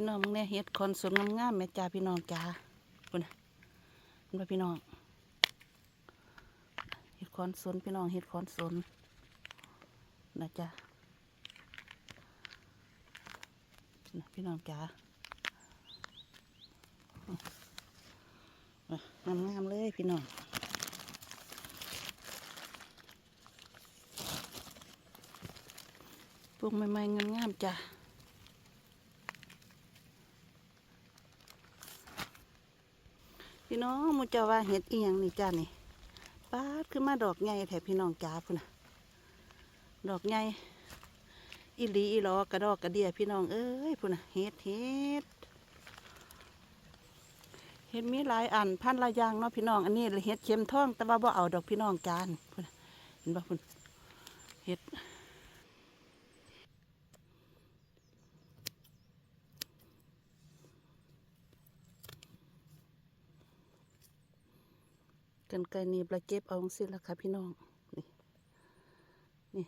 พี่น้องมึงเนี่ยเฮ็ดคอนสนงามๆแม่จ้าพี่น้องจ้าคุณน่ะเห็นพี่น้องเฮ็ดคอนสนพี่น้องเฮ็ดคอนสนนะจ้าพี่น้องจ้างามๆเลยพี่น้องปลูกใหม่ๆงามๆจ้า พี่น้องมูเจ้าว่าเห็ดอีหยังนี่จ้านี่ป้าขึ้นมาดอกใหญ่แถบพี่น้องจ้าพุ่นนะดอกใหญ่อีหลีอีหลอกระดอกกระเดียพี่น้องเอ้ยพุ่นนะเห็ดเห็ดเห็ดมีหลายอันพันลายยางเนาะพี่น้องอันนี้เห็ดเข็มทองแต่ว่าบ่เอาดอกพี่น้องจานพุ่นะเห็นบ่พุ่นเห็ด กันไกรหนีบละเก็บเอาสิละค่ะพี่น้อง นี่ นี่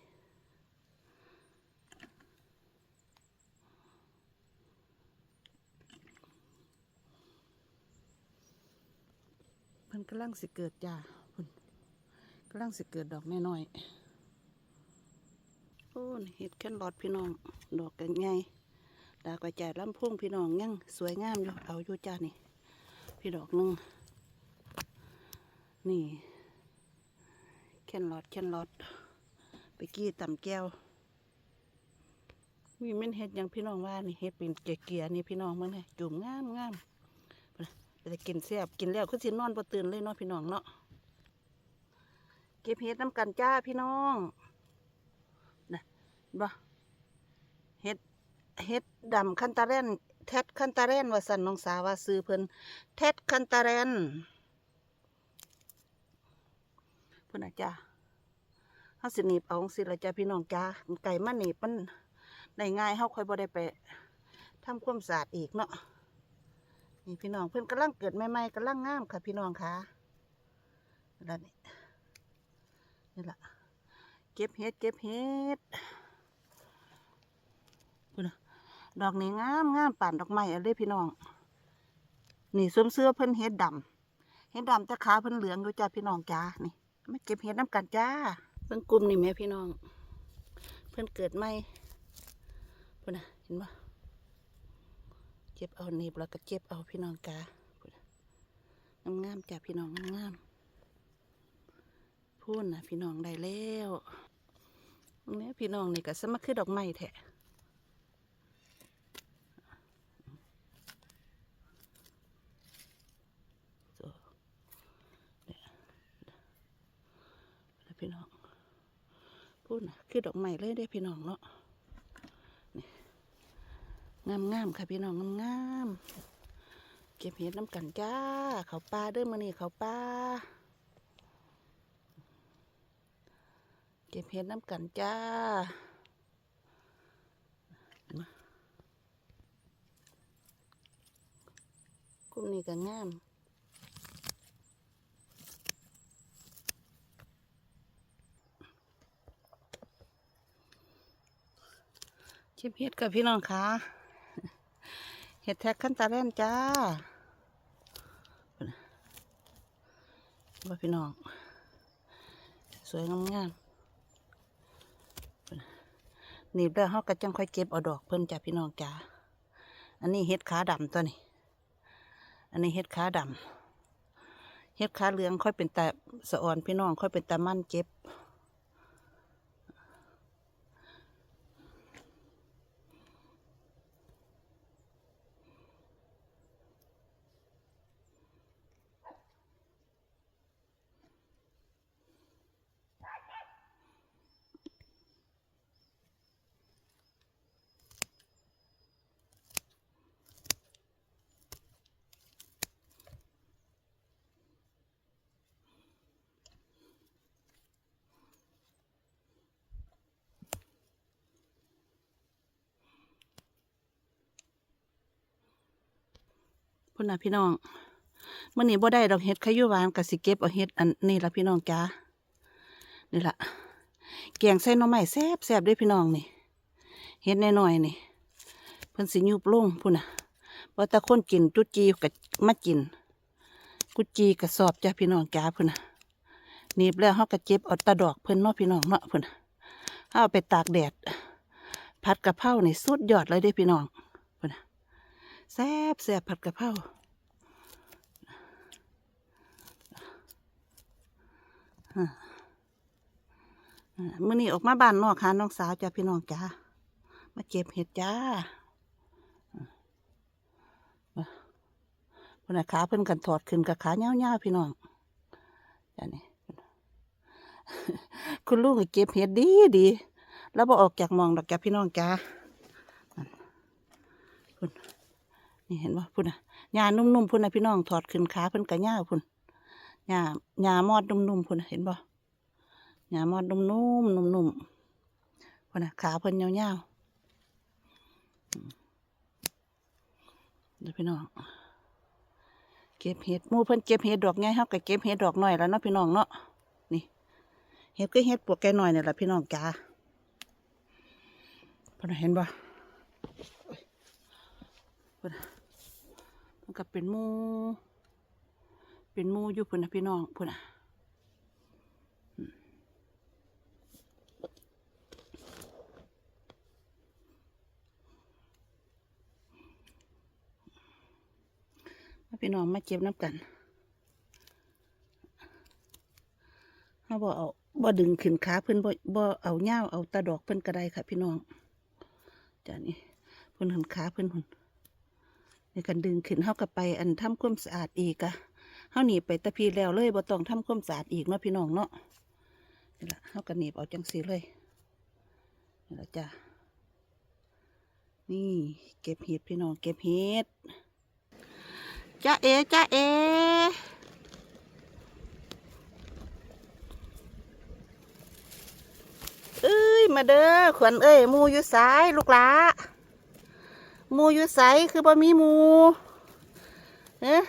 เพิ่นกำลังสิเกิดจ้าเพิ่นกำลังสิเกิดดอกน้อยๆโอ้เห็ดแค่นรอดพี่น้อง ดอกกันไงดากระจายลำพุ่งพี่น้องยังสวยงามอยู่ เอาอยู่จ้านี่ พี่ดอกนึง นี่ แค่นรอดแค่นรอด ไปกี้ต่ำแก้ว มีแม่นเห็ดยังพี่น้องว่านี่เห็ดเป็นเกียร์นี่พี่น้องมันเลยจุ่มงามงามจะกินแซ่บกินแล้วคือสินอนบ่ตื่นเลยเนาะพี่น้องเนาะเก็บเห็ดน้ำกันจ้าพี่น้องนะบ่เห็ดเห็ดดำคันตาเรนเท็ดคันตาเรนว่าสันน้องสาวว่าซื้อเพิ่นเท็ดคันตาเรน พิ่นน่ะจ้าเฮาสิหนีบเอาจังซี่ละจ้าพี่น้องจ้าไก่มาหนีบมันได้ง่ายเฮาค่อยบ่ได้ไปทำความสะอาดอีกเนาะนี่พี่น้องเพื่อนกำลังเกิดใหม่ๆกำลังงามค่ะ พี่น้องค่ะแล้วนี่นี่ละเก็บเห็ดเก็บเห็ดพุ่นน่ะดอกนี้งามงามป่านดอกไม้อะไรพี่น้อง นี่สวมเสื้อเพิ่นเห็ดดำเห็ดดำแต่ขาเพิ่นเหลืองอยู่จ้าพี่น้องจ้านี่ มาเก็บเห็ดน้ำกันจ้าเพิ่นกลุ่มนี่แม่พี่น้อง เพิ่นเกิดใหม่พุ่นะเห็นปะเจ็บเอาหนีบแล้วก็เจ็บเอาพี่น้องกางามงามๆจ้ะพี่น้องงามพูนนะพี่น้องได้แล้วตรงนี้พี่น้องนี่ก็สมัครคือดอกไม้แท้โซ่เนี่ยแล้วพี่น้อง พูดนะคือดอกไม้เลยได้พี่น้องเนาะงามงามๆค่ะพี่น้องงามงามๆเก็บเห็ดน้ำกันจ้า เขาปลาเด้อมือนี่เขาปลาเก็บเห็ดน้ำกันจ้ามากุ้มนี่ก็งาม เก็บเห็ดกับพี่น้องค่ะเห็ดแท็กขั้นตาแร่นจ้าว่าพี่น้อง สวยงามงามๆนี่แล้วเขาก็จังค่อยเก็บเอาดอกเพิ่นจ้าพี่น้องจ้าอันนี้เห็ดขาดำตัวนี้ อันนี้เห็ดขาดำเห็ดขาเหลืองค่อยเป็นแตาสะอ่อนพี่น้องค่อยเป็นแตามั่นเก็บ พุ่นะพี่น้องมื่อนี้บ่ได้ดอกเห็ดขยุหวานกับสิเก็บเอาเห็ดอันนี้ละพี่น้องจ้านี่ละแกงใส่หน่อไม้แซ่บแซ่บด้วยพี่น้องนี่เห็ดน้อยๆนี่เพิ่นสิยุบลงพุ่นน่ะว่าแต่คนกินจุจีกับมากิน กุจีกระสอบจ้ะพี่น้องจ้าพิ่นน่ะหนีบแล้วเขาก็เจ็บเอาตะดอกเพิ่นเนาะพี่น้องเนาะเพิ่นะเอาไปตากแดด ผัดกะเพรานี่สุดยอดเลยเด้พี่น้อง แซ่บแซ่บผัดกะเพราอ่าอ่ามื้อนี้ออกมาบ้านนอกหาน้องสาวจ้ะพี่น้องจ้ามาเก็บเห็ดจ้าเพิ่นน่ะขาเพิ่อนกันถอดขึ้นกับขาเหี่ยวๆพี่น้องจ้ะนี่คุณลุงก็เก็บเห็ดดีดีแล้วบ่ออกจากมองดอกจ้ะพี่น้องจ้านั่นพุ่ นี่เห็นบ่พุ่นน่ะหญ้านุ่มๆพุ่นน่ะพี่น้องถอดขึ้นขาเพิ่นก็ยาพุ่นหญ้าหญ้ามอดนุ่มๆพุ่นเห็นบ่หญ้ามอดนุ่มๆนุ่มๆพุ่นน่ะขาเพิ่นยาวๆเดี๋ยวพี่น้องเก็บเห็ดมู่เพิ่นเก็บเห็ดดอกไงเฮาก็เก็บเห็ดดอกหน้อยแล้วเนาะพี่น้องเนาะนี่เห็ดก็เห็ดปวกแก่น้อยนี่แหละพี่น้องจ้าเพิ่นเห็นบ่เพิ่น มันก็เป็นมูเป็นมูอยู่พิ่นนะพี่น้องพิ่นน่ะมาพี่น้องมาเก็บน้ำกันเขาบ่เอาบ่ดึงขึ้นขาเพิ่นบ่บ่เอาเงาเอาตาดอกเพิ่นก็ไดค่ะ พี่น้องจานี่เพิ่นหันขาเพิ่นหุ่น ในการดึงขึ้นเฮาก็ไปอันทำความสะอาดอีกอะเฮาหนีไปตะพีแล้วเลยบ่ต้องทำความสะอาดอีกเนาะพี่น้องเนาะนี่ละเฮาก็หนีบเอาจังซีเลยนี่ละจ้านี่เก็บเห็ดพี่น้องเก็บเห็ดจ้าเอจ้าเอเอ้ยมาเด้อขวัญเอ้ยมูอยู่สายลูกหลา มูอยู่สคือบ่มีหมูเอ๊ะ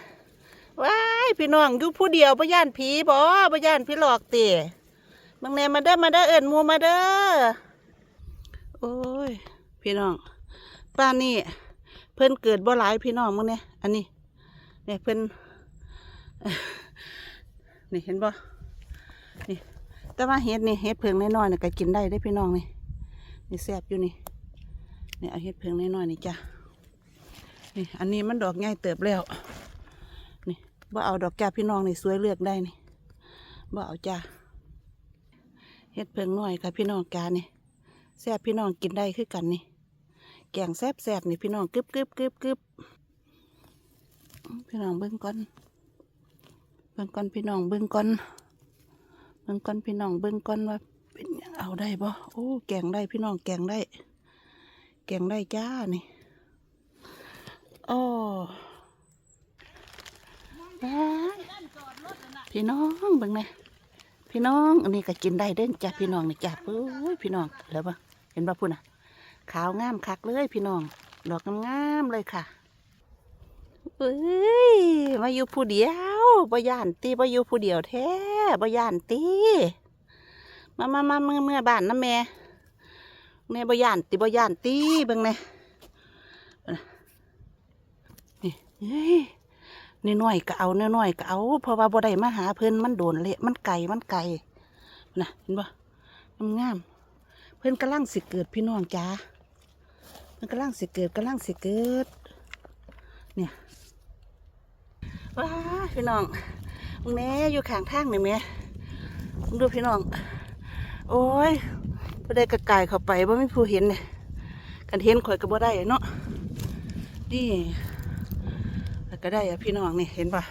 ว้ายพี่น้องอยู่ผู้เดียวบ่ย่านผีบ่บ่ย่านผีหลอกเตะบางแนมาเด้อมาเด้อเอิ้นหมูมาเด้อโอ้ยพี่น้องป้านนี่เพิ่นเกิดบ่หลายพี่น้องมึงเนี่ยอันนี้เนี่ยเพิ่นนี่เห็นบ่นี่แต่ว่าเห็ดนี่เห็ดเพิงน้อยๆนี่ก็กินได้ได้พี่น้องนี่นี่แซ่บอยู่นี่ นี่เอาเห็ดเพิงน้อยๆนี่จ้ะนี่อันนี้มันดอกใหญ่เติบแล้ว นี่บ่เอาดอกจ้าพี่น้องนี่สวยเลือกได้นี่บ่เอาจ้าเห็ดเพิงน้อยค่ะพี่น้องกานี่แซ่บพี่น้องกินได้คือกันนี่แกงแซ่บแซ่บนี่พี่น้องกึบกึบกึบกึบพี่น้องเบิ่งก่อนเบิ่งก่อนพี่น้องเบิ่งก่อนเบิ่งก่อนพี่น้องเบิ่งก่อนว่าเป็นยังเอาได้บ่โอ้แกงได้พี่น้องแกงได้ กงได้จ้านี่โอ้พี่น้องเบิ่งนะพี่น้อง อันนี้ก็กินได้เด้นจ้ะพี่น้องนี่จ้ะเอ้ยพี่น้องแล้วบ่เห็นบ่พุ่นน่ะ ขาวงามคักเลยพี่น้อง ดอกงามๆเลยค่ะเอ้ยมาอยู่ผู้เดียวบ่ย่านตีบ่อยู่ผู้เดียวแท้บ่ย่านตีมามามาเมื่อเมื่อบ้านนะแม่ แม่บ่ย่านตีบ่ย่านตีเบิ่งแน่นี่เฮ้ยนี่น้อยก็เอาน้อยก็เอา เพราะว่าบ่ได้มาหาเพิ่นมันโดนเละมันไก่มันไก่นะเห็นบ่งามเพิ่นกำลังสิเกิดพี่น้องจ้าเพิ่นกำลังสิเกิดกำลังสิเกิด เนี่ยว้าพี่น้องมึงแน่อยู่ข้างทางนี่แม่มึงดูพี่น้อง โอ้ย พอได้กระกายเข้าไปว่าไม่ผู้เห็นเนี่ยกันเห็นข่อยก็บ่ได้เนาะนี่แล้วก็ได้อะพี่น้องนี่เห็นปะ